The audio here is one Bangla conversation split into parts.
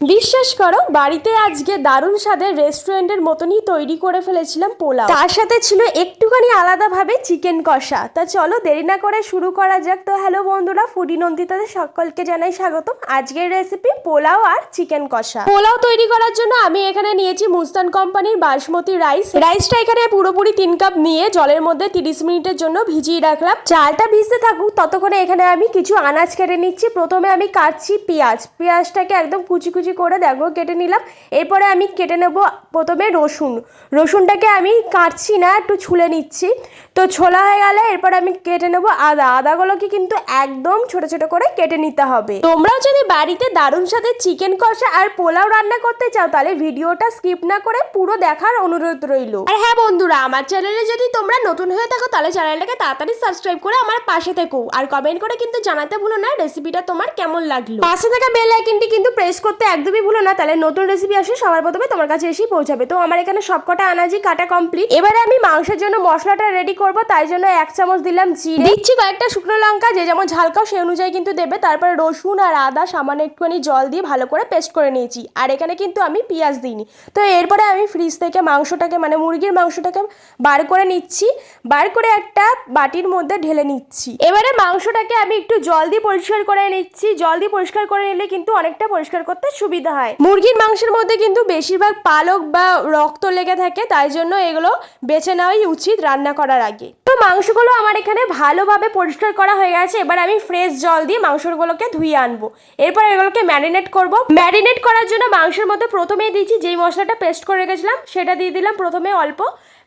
বিশ্বাস করো, বাড়িতে আজকে দারুণ স্বাদের রেস্টুরেন্টের মতনই তৈরি করে ফেলেছিলাম পোলাও। তার সাথে ছিল একটুখানি আলাদাভাবে চিকেন কষা। তা চলো দেরি না করে শুরু করা যাক। তো হ্যালো বন্ধুরা, ফুডি নন্দিতাদের সকলকে জানাই স্বাগতম। আজকের রেসিপি পোলাও আর চিকেন কষা। পোলাও তৈরি করার জন্য আমি এখানে নিয়েছি মুস্তান কোম্পানির বাসমতি রাইস। রাইসটা এখানে পুরোপুরি তিন কাপ নিয়ে জলের মধ্যে তিরিশ মিনিটের জন্য ভিজিয়ে রাখলাম। চালটা ভিজতে থাকুক, ততক্ষণে এখানে আমি কিছু আনাজ কেটে নিচ্ছি। প্রথমে আমি কাটছি পেঁয়াজ। পেঁয়াজটাকে একদম কুচি কুচি করে দেখো কেটে নিলাম। এরপরে আমি কেটে নেব প্রথমে রসুন। রসুনটাকে আমি কাটছি না, একটু ছুলে নিচ্ছি। তো ছোলা হয়ে গেলে এরপর আমি কেটে নেব আদা। আদাগুলোকে কিন্তু একদম ছোট ছোট করে কেটে নিতে হবে। তোমরাও যদি বাড়িতে দারুণ সাথে চিকেন কষা আর পোলাও রান্না করতে চাও, তাহলে ভিডিওটা স্কিপ না করে পুরো দেখার অনুরোধ রইল। আর হ্যাঁ বন্ধুরা, আমার চ্যানেলে যদি তোমরা নতুন হয়ে থাকো, তাহলে চ্যানেলটাকে তাড়াতাড়ি সাবস্ক্রাইব করে আমার পাশে থেকো। আর কমেন্ট করে কিন্তু জানাতে ভুলো না রেসিপিটা তোমার কেমন লাগল। পাশে থাকা বেল আইকনটি কিন্তু প্রেস করতে একদমই ভুলো না, তাহলে নতুন রেসিপি আসে সবার প্রথমে তোমার কাছে এসে এসেই পৌঁছাবে। তো আমার এখানে সবকটা আনাজি কাটা কমপ্লিট এবারে আমি মাংসের জন্য মশলাটা রেডি করব, তাই জন্য এক চামচ দিলাম জিরে। দিচ্ছি কয়েকটা শুকনো লঙ্কা, যে যেমন ঝাল খাও সেই অনুযায়ী কিন্তু দেবে। তারপরে রসুন আর আদা, সামান্য একটুখানি জল দিয়ে ভালো করে পেস্ট করে নিয়েছি। আর এখানে কিন্তু আমি পেঁয়াজ দিইনি। তো এরপরে আমি ফ্রিজ থেকে মাংসটাকে মানে মুরগির মাংসটাকে বার করে নিচ্ছি। বার করে একটা বাটির মধ্যে ঢেলে নিচ্ছি। এবারে মাংসটাকে আমি একটু জল দিয়ে পরিষ্কার করে নিচ্ছি। জল দিয়ে পরিষ্কার করে নিলে কিন্তু অনেকটা পরিষ্কার করতে সুবিধা হয়। মুরগির মাংসের মধ্যে কিন্তু বেশিরভাগ পালক বা রক্ত লেগে থাকে, তাই জন্য এগুলো বেছে নেওয়াই উচিত রান্না করার আগে। তো মাংসগুলো আমার এখানে ভালোভাবে পরিষ্কার করা হয়ে গেছে। এবার আমি ফ্রেশ জল দিয়ে মাংসগুলোকে ধুয়ে আনব। এরপর এগুলোকে ম্যারিনেট করব। ম্যারিনেট করার জন্য মাংসের মধ্যে প্রথমেই দিয়েছি যেই মশলাটা পেস্ট করে রেখেছিলাম, সেটা দিয়ে দিলাম প্রথমে অল্প।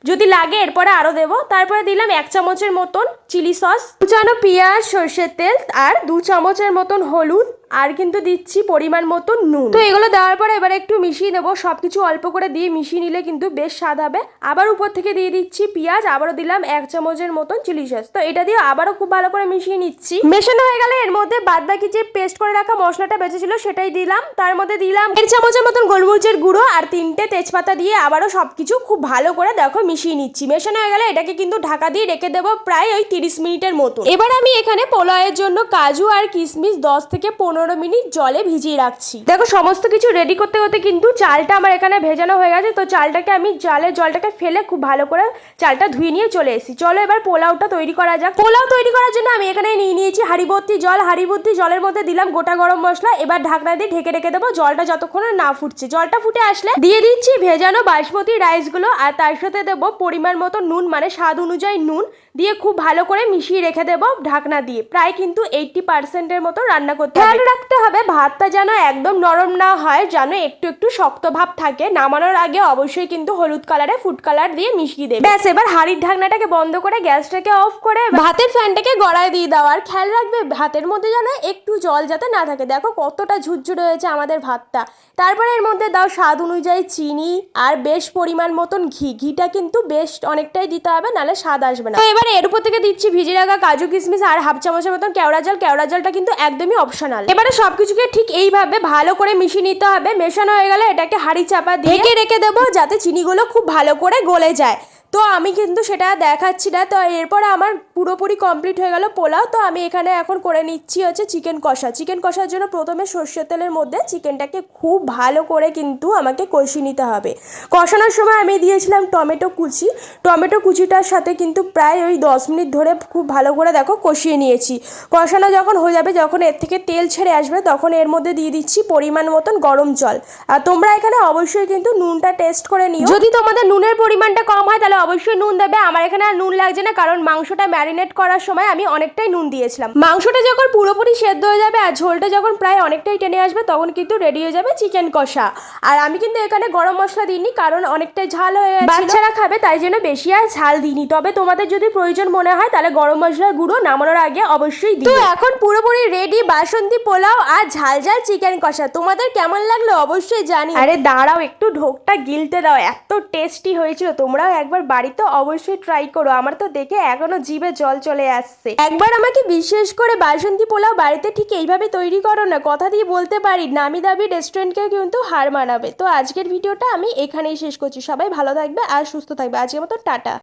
যদি লাগে এরপরে আরও দেবো। তারপরে দিলাম এক চামচের মতন চিলি সস কুচানো পেঁয়াজ, সর্ষের তেল, আর দু চামচের মতন হলুদ আর কিন্তু দিচ্ছি পরিমাণ মতো নুন। তো এগুলো দেওয়ার পরে এবার একটু মিশিয়ে দেবো সব কিছু অল্প করে দিয়ে মিশিয়ে নিলে কিন্তু বেশ স্বাদ হবে। আবার উপর থেকে দিয়ে দিচ্ছি পেঁয়াজ, আবারও দিলাম এক চামচের মতন চিলি সস। তো এটা দিয়ে আবারও খুব ভালো করে মিশিয়ে নিচ্ছি। মেশানো হয়ে গেলে এর মধ্যে বাদ বাকি যে পেস্ট করে রাখা মশলাটা বেঁচেছিল সেটাই দিলাম। তার মধ্যে দিলাম দেড় চামচের মতন গোলমরিচের গুঁড়ো আর তিনটে তেজপাতা দিয়ে আবারও সব কিছু খুব ভালো করে দেখো মিশিয়ে নিচ্ছি। মেশানো হয়ে গেলে এটাকে কিন্তু ঢাকা দিয়ে রেখে দেবো প্রায় ওই তিরিশ মিনিটের মতো এবার আমি এখানে পোলাওয়ের জন্য কাজু আর কিশমিশ দশ থেকে পনেরো মিনিট জলে ভিজিয়ে রাখছি। দেখো, সমস্ত কিছু রেডি করতে করতে কিন্তু চালটা আমার এখানে ভেজানো হয়ে গেছে, তো চালটাকে আমি চালের জলটাকে ফেলে খুব ভালো করে চালটা ধুয়ে নিয়ে চলে এসেছি। চলো এবার পোলাওটা তৈরি করা যাক। পোলাও তৈরি করার জন্য আমি এখানে নিয়ে নিয়েছি হাঁড়ি ভর্তি জল। হাঁড়ি ভর্তি জলের মধ্যে দিলাম গোটা গরম মশলা। এবার ঢাকনা দিয়ে ঢেকে রেখে দেবো, জলটা যতক্ষণ না ফুটছে। জলটা ফুটে আসলে দিয়ে দিচ্ছি ভেজানো বাসমতি রাইসগুলো আর তার সাথে দেবো পরিমাণ মতো নুন মানে স্বাদ অনুযায়ী নুন। দিয়ে খুব ভালো করে মিশিয়ে রেখে দেবো ঢাকনা দিয়ে। প্রায় কিন্তু এইটটি পার্সেন্টের মতো রান্না করতে হবে। খেয়াল রাখতে হবে, ভাতটা যেন একদম নরম না হয়, যেন একটু একটু শক্ত ভাব থাকে। নামানোর আগে অবশ্যই কিন্তু হলুদ কালারে ফুড কালার দিয়ে মিশিয়ে দেবে। ব্যাস, এবার হাঁড়ির ঢাকনাটাকে বন্ধ করে গ্যাসটাকে অফ করে ভাতের ফ্যানটাকে গড়ায় দিয়ে দাও। আর খেয়াল রাখবে, ভাতের মধ্যে যেন একটু জল যাতে না থাকে। দেখো কতটা ঝুরঝুরে হয়েছে আমাদের ভাতটা। তারপরে এর মধ্যে দাও স্বাদ অনুযায়ী চিনি, আর বেশ পরিমাণ মতন ঘি। ঘিটা কিন্তু বেশ অনেকটাই দিতে হবে, নাহলে স্বাদ আসবে না। এবারে এর উপর থেকে দিচ্ছি ভিজে রাখা কাজু কিশমিশ আর হাফ চামচের মতন কেওড়া জল। কেওড়া জলটা কিন্তু একদমই অপশনাল এবারে সবকিছুকে ঠিক এইভাবে ভালো করে মিশিয়ে নিতে হবে। মেশানো হয়ে গেলে এটাকে হাড়ি চাপা দিয়ে রেখে দেবো যাতে চিনিগুলো খুব ভালো করে গলে যায়। তো আমি কিন্তু সেটা দেখাচ্ছি না। তো এরপর আমার পুরোপুরি কমপ্লিট হয়ে গেল পোলাও। তো আমি এখানে এখন করে নিচ্ছি হচ্ছে চিকেন কষা। চিকেন কষার জন্য প্রথমে সর্ষের তেলের মধ্যে চিকেনটাকে খুব ভালো করে কিন্তু আমাকে কষিয়ে নিতে হবে। কষানোর সময় আমি দিয়েছিলাম টমেটো কুচি। টমেটো কুচিটার সাথে কিন্তু প্রায় ওই দশ মিনিট ধরে খুব ভালো করে দেখো কষিয়ে নিয়েছি। কষানো যখন হয়ে যাবে, যখন এর থেকে তেল ছেড়ে আসবে, তখন এর মধ্যে দিয়ে দিচ্ছি পরিমাণ মতন গরম জল। আর তোমরা এখানে অবশ্যই কিন্তু নুনটা টেস্ট করে নিও। যদি তোমাদের নুনের পরিমাণটা কম হয়, তাহলে অবশ্যই নুন দেবে। আমার এখানে আর নুন লাগছে না কারণ মাংসটা ম্যারিনেট করার সময় আমি অনেকটাই নুন দিয়েছিলাম। মাংসটা যখন পুরোপুরি সেদ্ধ হয়ে যাবে আর ঝোলটা যখন প্রায় অনেকটাই টেনে আসবে তখন কিন্তু রেডি হয়ে যাবে চিকেন কষা। আর আমি কিন্তু এখানে গরম মশলা দিইনি কারণ অনেকটাই ঝাল হয়ে বাচ্চারা খাবে তাই জন্য বেশি আর ঝাল দিইনি। তবে তোমাদের যদি প্রয়োজন মনে হয় তাহলে গরম মশলার গুঁড়ো নামানোর আগে অবশ্যই দিও। তো এখন পুরোপুরি রেডি বাসন্তী পোলাও আর ঝাল ঝাল চিকেন কষা। তোমাদের কেমন লাগল অবশ্যই জানি আরে দাঁড়াও একটু ঢোকটা গিলতে দাও এত টেস্টি হয়েছিল তোমরাও একবার বাড়িতে অবশ্যই ট্রাই করো। আমার তো দেখে এখনও জিভে জল চলে আসছে। একবার আমাকে বিশেষ করে বাসন্তী পোলাও বাড়িতে ঠিক এইভাবে তৈরি করো না, কথা দিয়ে বলতে পারি, নামি দাবি রেস্টুরেন্টকে কিন্তু হার মানাবে। তো আজকের ভিডিওটা আমি এখানেই শেষ করছি। সবাই ভালো থাকবে আর সুস্থ থাকবে। আজকের মতো টাটা।